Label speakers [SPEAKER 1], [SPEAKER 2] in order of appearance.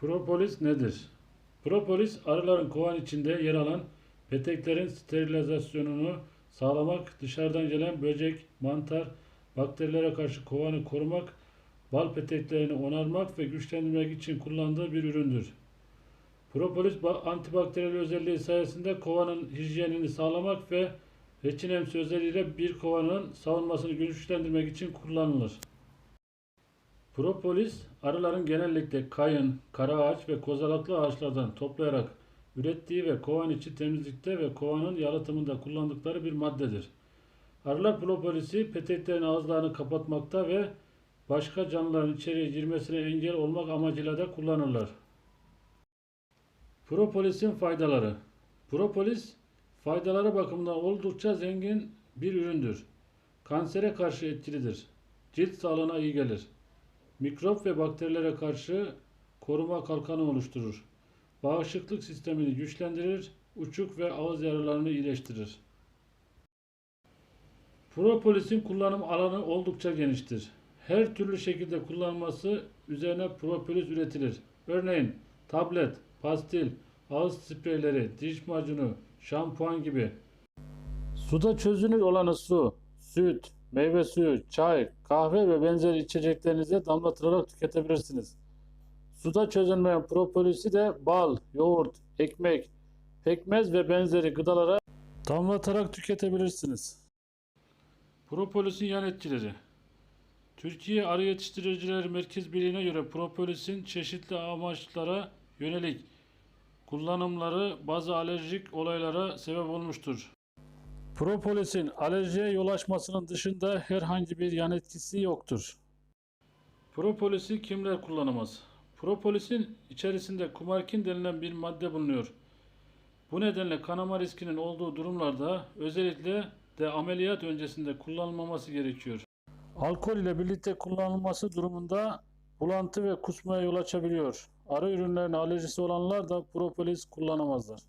[SPEAKER 1] Propolis nedir? Propolis arıların kovan içinde yer alan peteklerin sterilizasyonunu sağlamak, dışarıdan gelen böcek, mantar, bakterilere karşı kovanı korumak, bal peteklerini onarmak ve güçlendirmek için kullandığı bir üründür. Propolis ba- antibakteriyel özelliği sayesinde kovanın hijyenini sağlamak ve reçinemsi özelliğiyle bir kovanın savunmasını güçlendirmek için kullanılır. Propolis, arıların genellikle kayın, kara ağaç ve kozalaklı ağaçlardan toplayarak ürettiği ve kovan içi temizlikte ve kovanın yalıtımında kullandıkları bir maddedir. Arılar propolisi peteklerin ağızlarını kapatmakta ve başka canlıların içeriye girmesine engel olmak amacıyla da kullanırlar. Propolisin faydaları Propolis, faydaları bakımından oldukça zengin bir üründür. Kansere karşı etkilidir. Cilt sağlığına iyi gelir. Mikrop ve bakterilere karşı koruma kalkanı oluşturur. Bağışıklık sistemini güçlendirir, uçuk ve ağız yaralarını iyileştirir. Propolisin kullanım alanı oldukça geniştir. Her türlü şekilde kullanılması üzerine propolis üretilir. Örneğin tablet, pastil, ağız spreyleri, diş macunu, şampuan gibi. Suda çözünür olanı su, süt, meyve suyu, çay, kahve ve benzeri içeceklerinize damlatılarak tüketebilirsiniz. Suda çözünmeyen propolisi de bal, yoğurt, ekmek, pekmez ve benzeri gıdalara damlatarak tüketebilirsiniz. Propolisin yan etkileri Türkiye Arı Yetiştiricileri Merkez Birliği'ne göre propolisin çeşitli amaçlara yönelik kullanımları bazı alerjik olaylara sebep olmuştur. Propolisin alerjiye yol açmasının dışında herhangi bir yan etkisi yoktur. Propolisi kimler kullanamaz? Propolisin içerisinde kumarkin denilen bir madde bulunuyor. Bu nedenle kanama riskinin olduğu durumlarda özellikle de ameliyat öncesinde kullanılmaması gerekiyor. Alkol ile birlikte kullanılması durumunda bulantı ve kusmaya yol açabiliyor. Arı ürünlerine alerjisi olanlar da propolis kullanamazlar.